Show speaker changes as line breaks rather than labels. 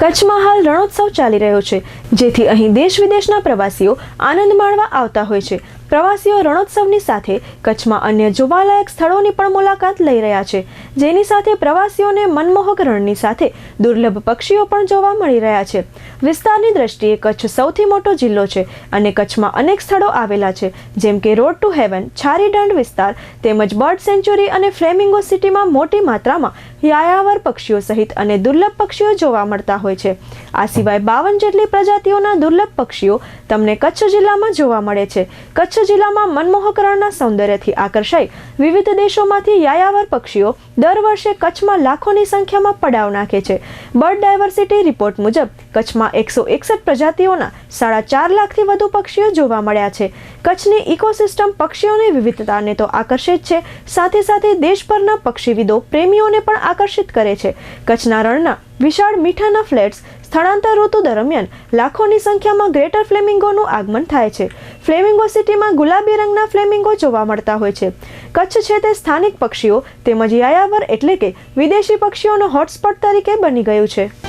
કચ્છમાં હાલ રણોત્સવ ચાલી રહ્યો છે, જેથી અહીં દેશ વિદેશના પ્રવાસીઓ આનંદ માણવા આવતા હોય છે. પ્રવાસીઓ રણોત્સવની સાથે કચ્છમાં અન્ય જોવાલાયક સ્થળોની પણ મુલાકાત લઈ રહ્યા છે. જેની સાથે પ્રવાસીઓને મનમોહક રણની સાથે દુર્લભ પક્ષીઓ પણ જોવા મળી રહ્યા છે. વિસ્તારની દ્રષ્ટિએ કચ્છ સૌથી મોટો જિલ્લો છે અને કચ્છમાં અનેક સ્થળો આવેલા છે, જેમ કે રોડ ટુ હેવન છારીદંડ વિસ્તાર, તેમજ બર્ડ સેન્ચ્યુરી અને ફ્લેમિંગો સિટીમાં મોટી માત્રામાં યાયાવર પક્ષીઓ સહિત અને દુર્લભ પક્ષીઓ જોવા મળતા હોય છે. આ સિવાય બાવન જેટલી પ્રજાતિઓના દુર્લભ પક્ષીઓ તમને કચ્છ જિલ્લામાં જોવા મળે છે. કચ્છ જિલ્લામાં મનમોહક રણના સૌંદર્યથી આકર્ષાઈ વિવિધ દેશોમાંથી યાયાવર પક્ષીઓ દર વર્ષે કચ્છમાં લાખોની સંખ્યામાં પડાવ નાખે છે. બર્ડ ડાયવર્સિટી રિપોર્ટ મુજબ, કચ્છમાં એકસો એકસઠ પ્રજાતિઓના સાડા ચાર લાખથી વધુ પક્ષીઓ જોવા મળ્યા છે. કચ્છની ઇકોસિસ્ટમ પક્ષીઓની વિવિધતાને તો આકર્ષિત છે. સાથે સાથે દેશભરના પક્ષીવિદો, પ્રેમીઓને પણ આકર્ષિત કરે છે. કચ્છના રણના વિશાળ મીઠાના ફ્લેટ્સ સ્થળાંતર ઋતુ દરમિયાન લાખોની સંખ્યામાં ગ્રેટર ફ્લેમિંગોનું આગમન થાય છે. ફ્લેમિંગો સિટીમાં ગુલાબી રંગના ફ્લેમિંગો જોવા મળતા હોય છે. કચ્છ છે તે સ્થાનિક પક્ષીઓ તેમજ યાયાવર એટલે કે વિદેશી પક્ષીઓનો હોટસ્પોટ તરીકે બની ગયું છે.